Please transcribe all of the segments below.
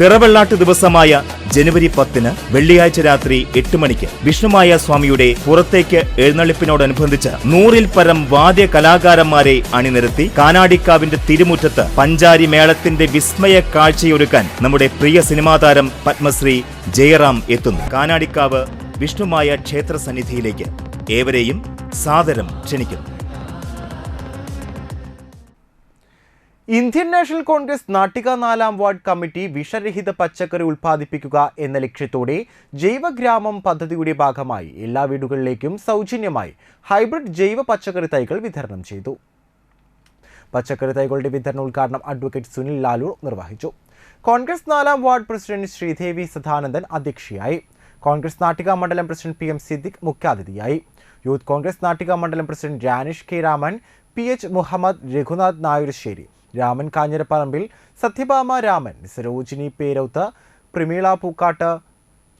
തിറവെള്ളാട്ട് ദിവസമായ ജനുവരി പത്തിന് വെള്ളിയാഴ്ച രാത്രി എട്ട് മണിക്ക് വിഷ്ണുമായ സ്വാമിയുടെ പുറത്തേക്ക് എഴുന്നള്ളിപ്പിനോടനുബന്ധിച്ച് നൂറിൽ പരം വാദ്യ കലാകാരന്മാരെ അണിനിരത്തി കാനാടിക്കാവിന്റെ തിരുമുറ്റത്ത് പഞ്ചാരി മേളത്തിന്റെ വിസ്മയ കാഴ്ചയൊരുക്കാൻ നമ്മുടെ പ്രിയ സിനിമാ താരം പത്മശ്രീ ജയറാം എത്തുന്നു. കാനാടിക്കാവ് വിഷ്ണുമായ ക്ഷേത്ര സന്നിധിയിലേക്ക് ഏവരെയും സാദരം ക്ഷണിക്കുന്നു. ഇന്ത്യൻ നാഷണൽ കോൺഗ്രസ് നാട്ടിക നാലാം വാർഡ് കമ്മിറ്റി വിഷരഹിത പച്ചക്കറി ഉൽപ്പാദിപ്പിക്കുക എന്ന ലക്ഷ്യത്തോടെ ജൈവഗ്രാമം പദ്ധതിയുടെ ഭാഗമായി എല്ലാ വീടുകളിലേക്കും സൗജന്യമായി ഹൈബ്രിഡ് ജൈവ പച്ചക്കറി തൈകൾ വിതരണം ചെയ്തു. പച്ചക്കറി തൈകളുടെ വിതരണ ഉദ്ഘാടനം അഡ്വക്കേറ്റ് സുനിൽ ലാലൂർ നിർവഹിച്ചു. കോൺഗ്രസ് നാലാം വാർഡ് പ്രസിഡന്റ് ശ്രീദേവി സദാനന്ദൻ അധ്യക്ഷയായി. കോൺഗ്രസ് നാട്ടിക മണ്ഡലം പ്രസിഡന്റ് പി എം സിദ്ദിഖ് മുഖ്യാതിഥിയായി. യൂത്ത് കോൺഗ്രസ് നാട്ടിക മണ്ഡലം president Janish K Raman P H Muhammad Raghunath Nayurassery Raman Kanjirapparambil Sathyabhama Raman Sarojini Perouth Prameela Pookkatt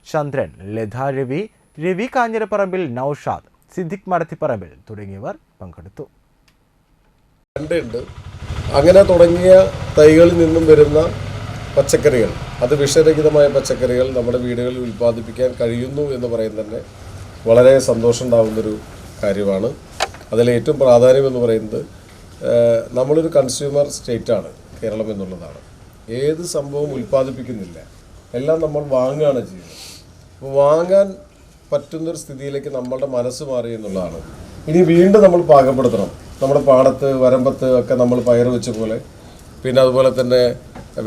Chandran Latha Ravi Ravi Kanjirapparambil Noushad Siddique Madathipparambil തുടങ്ങിയവർ പങ്കെടുത്തു. അങ്ങനെ തുടങ്ങിയ തൈകളിൽ നിന്നും വരുന്ന പച്ചക്കറികൾ അത് വിഷരഹിതമായ പച്ചക്കറികൾ നമ്മുടെ വീടുകളിൽ ഉൽപ്പാദിപ്പിക്കാൻ കഴിയുന്നു എന്ന് പറയുന്നത് തന്നെ വളരെ സന്തോഷം ഉണ്ടാകുന്നൊരു കാര്യമാണ്. അതിലേറ്റവും പ്രാധാന്യം എന്ന് പറയുന്നത് നമ്മളൊരു കൺസ്യൂമർ സ്റ്റേറ്റാണ് കേരളം എന്നുള്ളതാണ്. ഏത് സംഭവവും ഉൽപ്പാദിപ്പിക്കുന്നില്ല എല്ലാം നമ്മൾ വാങ്ങുകയാണ് ചെയ്യുന്നത്. അപ്പോൾ വാങ്ങാൻ പറ്റുന്നൊരു സ്ഥിതിയിലേക്ക് നമ്മളുടെ മനസ്സ് മാറി എന്നുള്ളതാണ്. ഇനി വീണ്ടും നമ്മൾ പാകപ്പെടുത്തണം. നമ്മുടെ പാടത്ത് വരമ്പത്ത് ഒക്കെ നമ്മൾ പയർ വെച്ച പോലെ പിന്നെ അതുപോലെ തന്നെ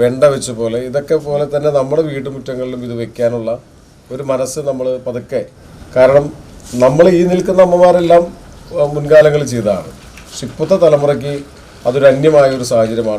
വെണ്ട വെച്ച പോലെ ഇതൊക്കെ പോലെ തന്നെ നമ്മുടെ വീട്ടുമുറ്റങ്ങളിലും ഇത് വെക്കാനുള്ള ഒരു മനസ്സ് നമ്മൾ പതുക്കെ. കാരണം നമ്മൾ ഈ നിൽക്കുന്ന അമ്മമാരെല്ലാം മുൻകാലങ്ങളിൽ ചെയ്തതാണ്. പക്ഷെ ഇപ്പോഴത്തെ തലമുറയ്ക്ക് അതൊരു അന്യമായ ഒരു സാഹചര്യമാണ്.